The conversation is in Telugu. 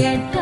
yet